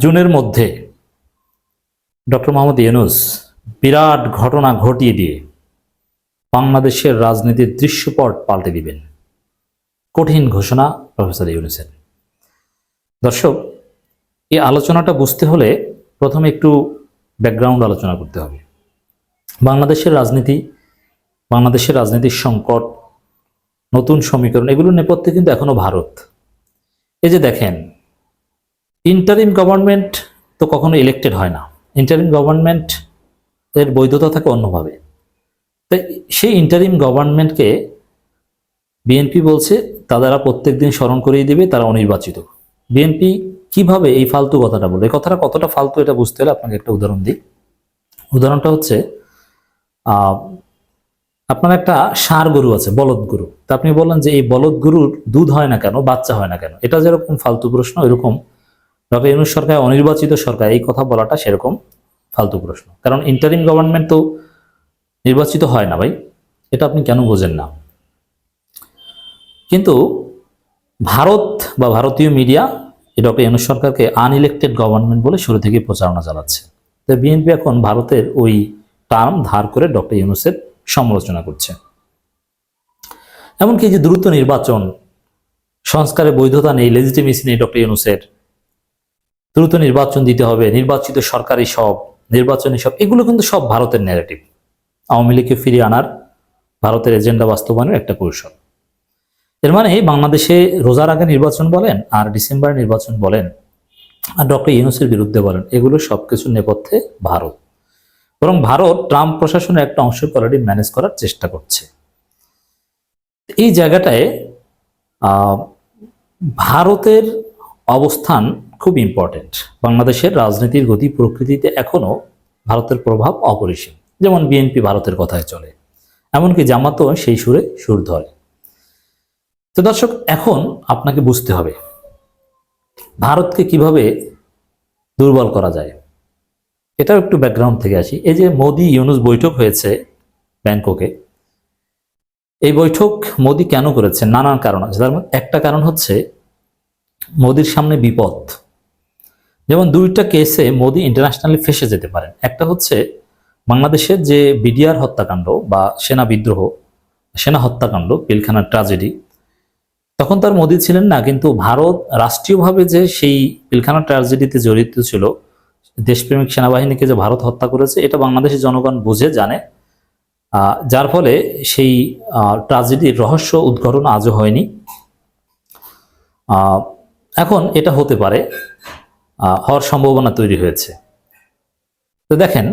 জুনের মধ্যে ডক্টর মোহাম্মদ ইউনুস বিরাট ঘটনা ঘটিয়ে দিয়ে বাংলাদেশের রাজনীতির দৃশ্যপট পাল্টে দিবেন। কঠিন ঘোষণা প্রফেসর ইউনুসের। দর্শক, এই আলোচনাটা বুঝতে হলে প্রথমে একটু ব্যাকগ্রাউন্ড আলোচনা করতে হবে। বাংলাদেশের রাজনীতি, বাংলাদেশের রাজনীতির সংকট, নতুন সমীকরণ, এগুলোর নেপথ্যে কিন্তু এখনও ভারত। এই যে দেখেন ইন্টারিম গভর্নমেন্ট তো কখনো ইলেক্টেড হয় না। ইন্টারিম গভর্নমেন্ট এর বৈধতা থাকে অন্যভাবে। তাই সেই ইন্টারিম গভর্নমেন্টকে বিএনপি বলছে তারা প্রত্যেক দিন স্মরণ করিয়ে দিবে, তারা অনির্বাচিত। বিএনপি কীভাবে এই ফালতু কথাটা বলে এই কথাটা কতটা ফালতু এটা বুঝতে হলে আপনাকে একটা উদাহরণ দিই। উদাহরণটা হচ্ছে আপনার একটা সার গরু আছে, বলদ গরু। তা আপনি বললেন যে এই বলদ গরুর দুধ হয় না কেন, বাচ্চা হয় না কেন? এটা যেরকম ফালতু প্রশ্ন, এরকম ডক্টর ইউনুস সরকার অনির্বাচিত সরকার, এই কথা বলাটা সেরকম ফালতু প্রশ্ন। কারণ ইন্টারিম গভর্নমেন্ট তো নির্বাচিত হয় না ভাই, এটা আপনি কেন বোঝেন না? কিন্তু ভারত বা ভারতীয় মিডিয়া ডক্টর ইউনুস সরকারকে আনইলেক্টেড গভর্নমেন্ট বলে শুরু থেকে প্রচারণা চালাচ্ছে। তো বিএনপি এখন ভারতের ওই টার্ম ধার করে ডক্টর ইউনুসের সমালোচনা করছে। এমনকি যে দ্রুত নির্বাচন সংস্কারের বৈধতা নেই লেজিটিমেসি নেই ডক্টর ইউনুসের দ্রুত নির্বাচন দিতে হবে, নির্বাচিত সরকারি সব, নির্বাচনী সব, এগুলো কিন্তু সব ভারতের ন্যারেটিভ আওয়ামী লীগকে ফিরিয়ে আনার ভারতের এজেন্ডা বাস্তবায়নের একটা কৌশল। এর মানে বাংলাদেশে রোজার আগে নির্বাচন বলেন আর ডিসেম্বরে নির্বাচন বলেন, আর ডক্টর ইউনুসের বিরুদ্ধে বলেন, এগুলো সবকিছুর নেপথ্যে ভারত। বরং ভারত ট্রাম্প প্রশাসনের একটা অংশ অলরেডি ম্যানেজ করার চেষ্টা করছে। এই জায়গাটায় ভারতের অবস্থান খুব ইম্পর্টেন্ট বাংলাদেশের রাজনীতির গতি প্রকৃতিতে এখনও ভারতের প্রভাব অপরিসীম। যেমন বিএনপি ভারতের কথায় চলে। এমনকি জামাতও সেই সুরে সুর ধরে। তো দর্শক, এখন আপনাকে বুঝতে হবে, ভারতকে কীভাবে দুর্বল করা যায়। এটাও একটু ব্যাকগ্রাউন্ড থেকে আসি। এই যে মোদি ইউনুস বৈঠক হয়েছে ব্যাংককে, এই বৈঠক মোদি কেন করেছেন নানান কারণ আছে। তার একটা কারণ হচ্ছে, মোদির সামনে বিপদ। যেমন দুইটা কেসে মোদি ইন্টারন্যাশনালি ফেসে যেতে পারেন। একটা হচ্ছে বাংলাদেশের যে বিডিআর হত্যাকাণ্ড বা সেনা বিদ্রোহ, সেনা হত্যাকাণ্ড, পিলখানার ট্রাজেডি তখন তার মোদি ছিলেন না, কিন্তু ভারত রাষ্ট্রীয়ভাবে যে সেই পিলখানা ট্রাজেডিতে জড়িত ছিল, দেশপ্রেমিক সেনাবাহিনীকে যে ভারত হত্যা করেছে, এটা বাংলাদেশের জনগণ বুঝে জানে। যার ফলে সেই ট্রাজেডির রহস্য উদ্ঘাটন আজও হয়নি। এখন এটা হতে পারে। হওয়ার সম্ভাবনা তৈরি হয়েছে। তো দেখেন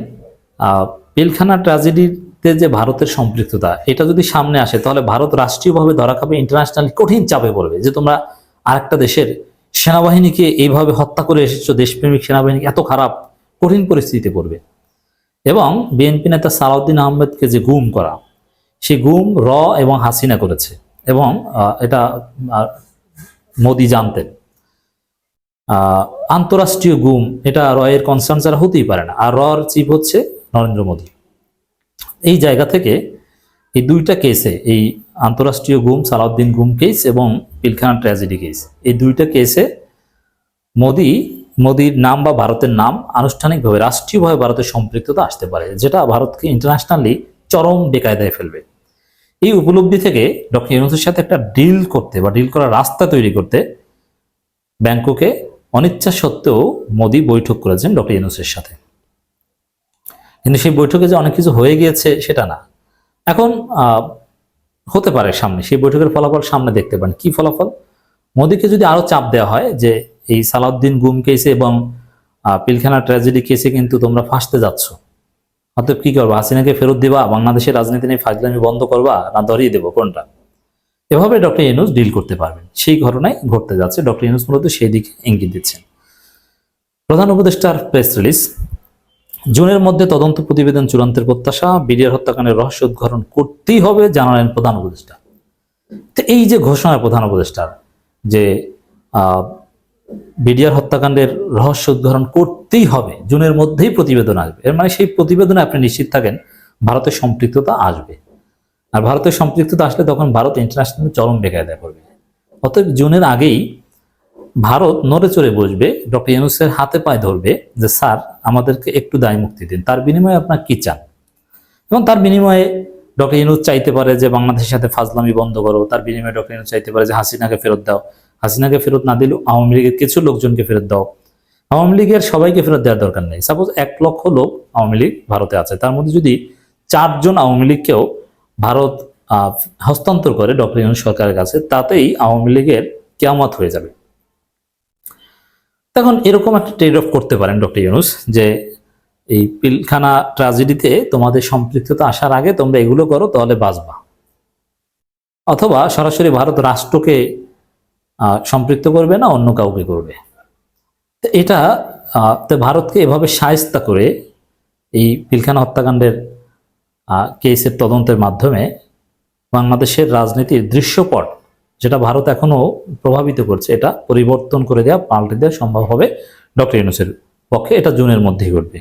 পিলখানা ট্র্যাজেডিতে যে ভারতের সম্পৃক্ততা, এটা যদি সামনে আসে, তাহলে ভারত রাষ্ট্রীয়ভাবে ধরা খাবে ইন্টারন্যাশনাল কঠিন চাপে পড়বে যে তোমরা আরেকটা দেশের সেনাবাহিনীকে এইভাবে হত্যা করে এসেছ, দেশপ্রেমিক সেনাবাহিনী এত খারাপ, কঠিন পরিস্থিতিতে পড়বে। এবং বিএনপি নেতা সালাউদ্দিন আহমেদকে যে গুম করা, সে গুম র এবং হাসিনা করেছে। এবং এটা মোদি জানতেন। আন্তরাষ্ট্রীয় গুম, এটা রয়ের কনসার্ন যারা হতেই পারে না। আর রর চিফ হচ্ছে নরেন্দ্র মোদী। এই জায়গা থেকে এই দুইটা কেসে এই আন্তরাষ্ট্রীয় গুম, সালাউদ্দিন গুম কেস এবং পিলখানা ট্র্যাজেডি কেস এই দুইটা কেসে মোদি, মোদির নাম বা ভারতের নাম আনুষ্ঠানিকভাবে, রাষ্ট্রীয়ভাবে ভারতের সম্পৃক্ততা আসতে পারে, যেটা ভারতকে ইন্টারন্যাশনালি চরম বেকায়দায় ফেলবে। এই উপলব্ধি থেকে ডক্টর ইউনুসের সাথে একটা ডিল করতে বা ডিল করার রাস্তা তৈরি করতে ব্যাংককে অনিচ্ছা সত্ত্বেও মোদি বৈঠক করেছেন ডক্টর ইউনুসের সাথে। কিন্তু সেই বৈঠকে যে অনেক কিছু হয়ে গিয়েছে সেটা না। এখন হতে পারে সামনে, সেই বৈঠকের ফলাফল সামনে দেখতে পারেন। কি ফলাফল? মোদিকে যদি আরও চাপ দেওয়া হয় যে এই সালাউদ্দিন গুম কেসে এবং পিলখানা ট্র্যাজেডি কেসে কিন্তু তোমরা ফাঁসতে যাচ্ছ। অতএব কি করবা? হাসিনাকে ফেরত দিবা? বাংলাদেশের রাজনীতি নিয়ে ফাজলামি বন্ধ করবা? না ধরিয়ে দেবো? কোনটা? এভাবে ডক্টর ইউনুস ডিল করতে পারবেন। সেই ঘটনায় ঘটতে যাচ্ছে। ডক্টর ইউনুস মূলত সেই দিকে ইঙ্গিত দিচ্ছেন। প্রধান উপদেষ্টার প্রেস রিলিজ জুনের মধ্যে তদন্ত প্রতিবেদন, চূড়ান্তের প্রত্যাশা, বিডিআর হত্যাকাণ্ডের রহস্য উদ্ঘাটন করতেই হবে জানালেন প্রধান উপদেষ্টা। তো এই যে ঘোষণা প্রধান উপদেষ্টার যে বিডিআর হত্যাকাণ্ডের রহস্য উদ্ঘাটন করতেই হবে, জুনের মধ্যেই প্রতিবেদন আসবে। এর মানে সেই প্রতিবেদনে আপনি নিশ্চিত থাকেন, ভারতের সম্পৃক্ততা আসবে। আর ভারতের সম্পৃক্ততা আসলে তখন ভারত ইন্টারন্যাশনাল চরম বেকায়দায় পড়বে অতএব জুনের আগেই ভারত নড়ে চড়ে বসবে, ডক্টর ইউনুসের হাতে পায়ে ধরবে যে, স্যার, আমাদেরকে একটু দায় মুক্তি দিন। তার বিনিময়ে আপনার কি চান? এবং তার বিনিময়ে ডক্টর ইউনুস চাইতে পারে যে, বাংলাদেশের সাথে ফাজলামি বন্ধ করো। তার বিনিময়ে ডক্টর ইউনুস চাইতে পারে যে, হাসিনাকে ফেরত দাও। হাসিনাকে ফেরত না দিলেও আওয়ামী লীগের কিছু লোকজনকে ফেরত দাও। আওয়ামী লীগের সবাইকে ফেরত দেওয়ার দরকার নেই। সাপোজ এক লক্ষ লোক আওয়ামী লীগ ভারতে আছে। তার মধ্যে যদি চারজন আওয়ামী লীগকেও ভারত হস্তান্তর করে ডক্টর ইউনুস সরকারের কাছে, তাতেই আওয়ামী লীগের কেয়ামত হয়ে যাবে। তখন এরকম একটা ট্রেড অফ করতে পারেন ডক্টর ইউনুস যে এই পিলখানা ট্রাজেডিতে তোমাদের সম্পৃক্ততা আসার আগে তোমরা এগুলো করো, তাহলে বাঁচবা। অথবা সরাসরি ভারত রাষ্ট্রকে সম্পৃক্ত করবে না, অন্য কাউকে করবে। এটা ভারতকে এভাবে সায়স্তা করে এই পিলখানা হত্যাকাণ্ডের কেসের তদন্তের মাধ্যমে বাংলাদেশের রাজনীতির দৃশ্যপট যেটা ভারত এখনও প্রভাবিত করছে, এটা পরিবর্তন করে দেওয়া পাল্টে দেওয়া সম্ভব হবে ডক্টর ইউনুসের পক্ষে। এটা জুনের মধ্যেই ঘটবে।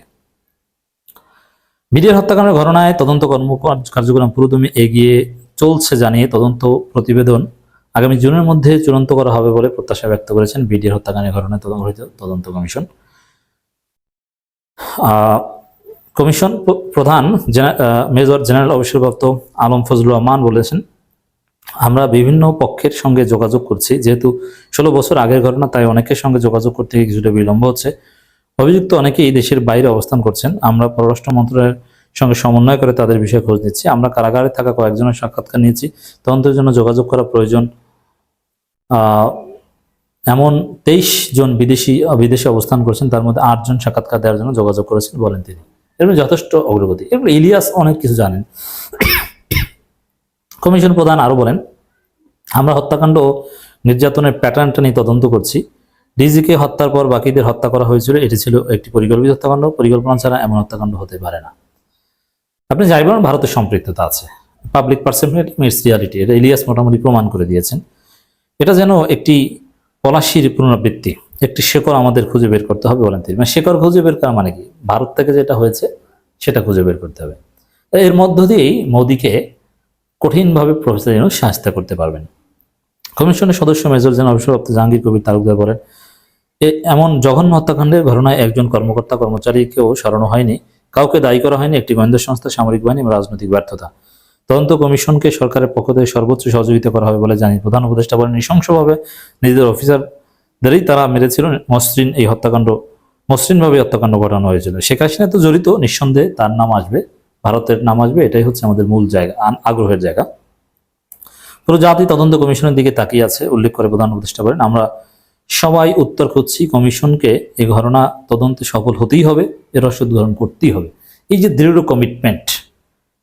বিডিআর হত্যাকাণ্ডের ঘটনায় তদন্ত কর্ম কার্যক্রম পুরোদমে এগিয়ে চলছে জানিয়ে তদন্ত প্রতিবেদন আগামী জুনের মধ্যে চূড়ান্ত করা হবে বলে প্রত্যাশা ব্যক্ত করেছেন বিডিআর হত্যাকাণ্ডের ঘটনায় তদন্ত তদন্ত কমিশন কমিশন প্রধান মেজর জেনারেল অবসরপ্রাপ্ত আলম ফজলুর রহমান বলেছেন, আমরা বিভিন্ন পক্ষের সঙ্গে যোগাযোগ করছি। যেহেতু ষোলো বছর আগের ঘটনা, তাই অনেকের সঙ্গে যোগাযোগ করতে গিয়ে কিছুটা বিলম্ব হচ্ছে। অভিযুক্ত অনেকেই দেশের বাইরে অবস্থান করছেন। আমরা পররাষ্ট্র মন্ত্রণালয়ের সঙ্গে সমন্বয় করে তাদের বিষয়ে খোঁজ নিচ্ছি। আমরা কারাগারে থাকা কয়েকজনের সাক্ষাৎকার নিয়েছি। তদন্তের জন্য যোগাযোগ করা প্রয়োজন। এমন তেইশ জন বিদেশি, বিদেশে অবস্থান করছেন। তার মধ্যে আটজন সাক্ষাৎকার দেওয়ার জন্য যোগাযোগ করেছেন বলেন তিনি। এরকম যথেষ্ট অগ্রগতি। এরপর ইলিয়াস অনেক কিছু জানেন। কমিশন প্রধান আরও বলেন, আমরা হত্যাকাণ্ড নির্যাতনের প্যাটার্নটা নিয়ে তদন্ত করছি। ডিজিকে হত্যার পর বাকিদের হত্যা করা হয়েছিল। এটি ছিল একটি পরিকল্পিত হত্যাকাণ্ড। পরিকল্পনা ছাড়া এমন হত্যাকাণ্ড হতে পারে না। আপনি যাই বলেন, ভারতের সম্পৃক্ততা আছে। পাবলিক পার্সেপশন মিটস রিয়ালিটি এটা ইলিয়াস মোটামুটি প্রমাণ করে দিয়েছেন। এটা যেন একটি পলাশির পুনরাবৃত্তি, একটি শেকড় আমাদের খুঁজে বের করতে হবে বলেন তিনি। মানে শেকড় খুঁজে বের করা মানে কি? ভারত থেকে যেটা হয়েছে, সেটা খুঁজে বের করতে হবে। এর মধ্য দিয়েই মোদীকে কঠিনভাবে প্রফেসর ইউনুস সাহায্য করতে পারবেন। কমিশনের সদস্য মেজর জেনারেল অবসরপ্রাপ্ত জাহাঙ্গীর কবির তালুকদার বলেন এমন জঘন্য হত্যাকাণ্ডের ঘটনায় একজন কর্মকর্তা, কর্মচারীকেও সরানো হয়নি, কাউকে দায়ী করা হয়নি একটি গোয়েন্দা সংস্থা, সামরিক বাহিনী এবং রাজনৈতিক ব্যর্থতা। তদন্ত কমিশনকে সরকারের পক্ষ থেকে সর্বোচ্চ সহযোগিতা করা হবে বলে জানি প্রধান উপদেষ্টা বলেন, নৃশংসভাবে নিজেদের অফিসারদেরই তারা মেরেছিল মসৃণ এই হত্যাকাণ্ড মসৃণভাবে হত্যাকাণ্ড ঘটানো হয়েছিল। শেখ হাসিনা তো জড়িত, নিঃসন্দেহে তার নাম আসবে, ভারতের নাম আসবে, এটাই হচ্ছে আমাদের মূল জায়গা আগ্রহের জায়গা। পুরো জাতি তদন্ত কমিশনের দিকে তাকিয়ে আছে, উল্লেখ করে প্রধান উপদেষ্টা করেন আমরা সবাই উত্তর খুঁজছি, কমিশনকে এই ঘটনা তদন্তে সফল হতেই হবে, এর রহস্য উদ্ঘাটন করতেই হবে। এই যে দৃঢ় কমিটমেন্ট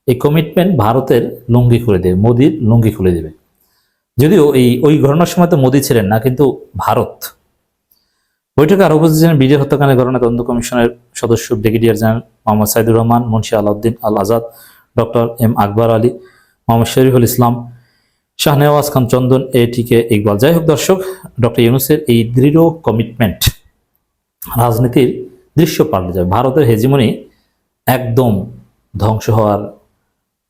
এই কমিটমেন্ট ভারতের লুঙ্গি খুলে দেবে, মোদির লুঙ্গি খুলে দেবে। যদিও এই, ওই ঘটনার সময় তো মোদি ছিলেন না, কিন্তু ভারত বৈঠকে আরও উপস্থিত ছিলেন বিজয় হত্যাকাণ্ডের ঘটনা তদন্ত কমিশনের সদস্য brigadier general Mohammad Saidur Rahman, Munshi Alauddin Al Azad doctor M Akbar Ali, Mohammad Shariful Islam Shahnawaz Khan Chandan, A TK Iqbal. যাই হোক দর্শক, ডক্টর ইউনুসের এই দৃঢ় কমিটমেন্ট রাজনীতির দৃশ্য পাল্টে যাবে। ভারতের হেজিমনি একদম ধ্বংস হওয়ার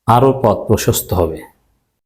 আরও পথ প্রশস্ত হবে।